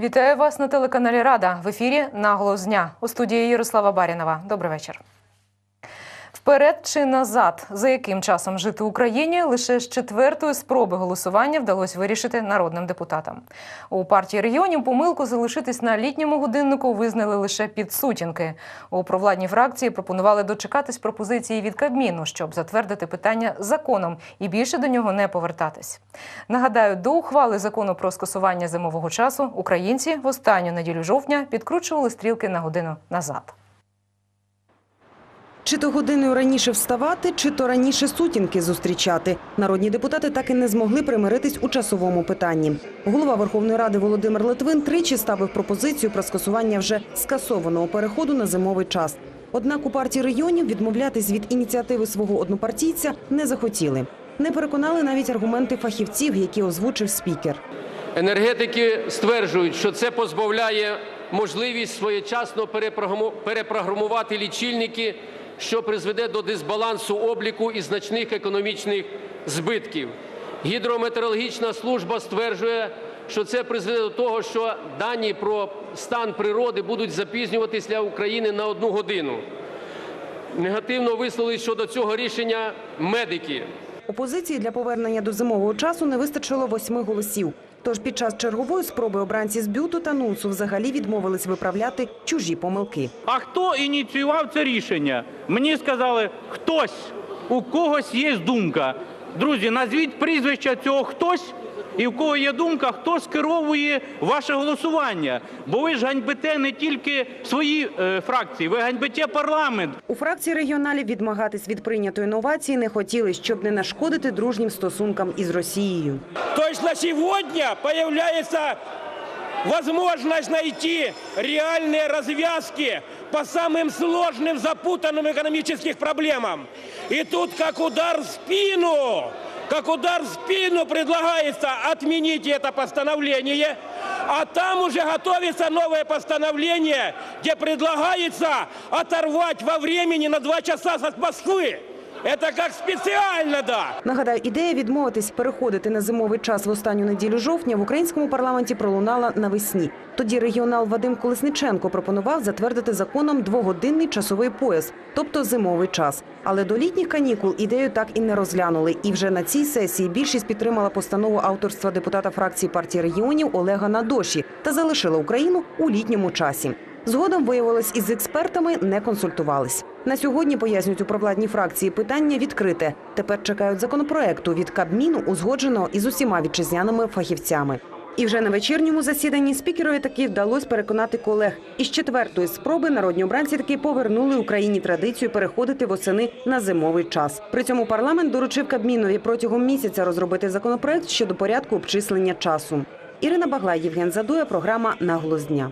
Вітаю вас на телеканалі Рада в ефірі «Наголос дня» у студії Ярослава Барінова. Добрий вечір. Вперед чи назад, за яким часом жити Україні, лише з четвертої спроби голосування вдалося вирішити народним депутатам. У партії регіонів помилку залишитись на літньому годиннику визнали лише під сутінки. У провладній фракції пропонували дочекатись пропозиції від Кабміну, щоб затвердити питання законом і більше до нього не повертатись. Нагадаю, до ухвали закону про скасування зимового часу українці в останню неділю жовтня підкручували стрілки на годину назад. Чи то годиною раніше вставати, чи то раніше сутінки зустрічати. Народні депутати так і не змогли примиритись у часовому питанні. Голова Верховної Ради Володимир Литвин тричі ставив пропозицію про скасування вже скасованого переходу на зимовий час. Однак у партії регіонів відмовлятись від ініціативи свого однопартійця не захотіли. Не переконали навіть аргументи фахівців, які озвучив спікер. Енергетики стверджують, що це позбавляє можливість своєчасно перепрограму- перепрограмувати лічильники, що призведе до дисбалансу обліку і значних економічних збитків. Гідрометеорологічна служба стверджує, що це призведе до того, що дані про стан природи будуть запізнюватися для України на одну годину. Негативно висловились щодо цього рішення медики. Опозиції для повернення до зимового часу не вистачило восьми голосів. Тож під час чергової спроби обранці з бюту та нусу взагалі відмовились виправляти чужі помилки. А хто ініціював це рішення? Мені сказали, хтось, у когось є думка. Друзі, назвіть прізвища цього хтось, і в кого є думка, хто скеровує ваше голосування. Бо ви ж ганьбите не тільки свої е, фракції, ви ганьбите парламент. У фракції регіоналів відмагатись від прийнятої новації не хотіли, щоб не нашкодити дружнім стосункам із Росією. То есть на сегодня появляется возможность найти реальные развязки по самым сложным, запутанным экономических проблемам. И тут как удар в спину, как удар в спину предлагается отменить это постановление, а там уже готовится новое постановление, где предлагается оторвать во времени на два часа от Москвы. Это как специально, да. Нагадаю, ідея відмовитись переходити на зимовий час в останню неділю жовтня в українському парламенті пролунала навесні. Тоді регіонал Вадим Колесниченко пропонував затвердити законом двогодинний часовий пояс, тобто зимовий час. Але до літніх канікул ідею так і не розглянули. І вже на цій сесії більшість підтримала постанову авторства депутата фракції партії регіонів Олега Надоші та залишила Україну у літньому часі. Згодом виявилось, із експертами не консультувались. На сьогодні пояснюють у провладній фракції питання відкрите. Тепер чекають законопроекту від Кабміну, узгодженого із усіма вітчизняними фахівцями. І вже на вечірньому засіданні спікерові таки вдалося переконати колег. Із четвертої спроби народні обранці таки повернули Україні традицію переходити восени на зимовий час. При цьому парламент доручив Кабмінові протягом місяця розробити законопроект щодо порядку обчислення часу. Ірина Баглай, Євген Задоя, програма «Наголос дня».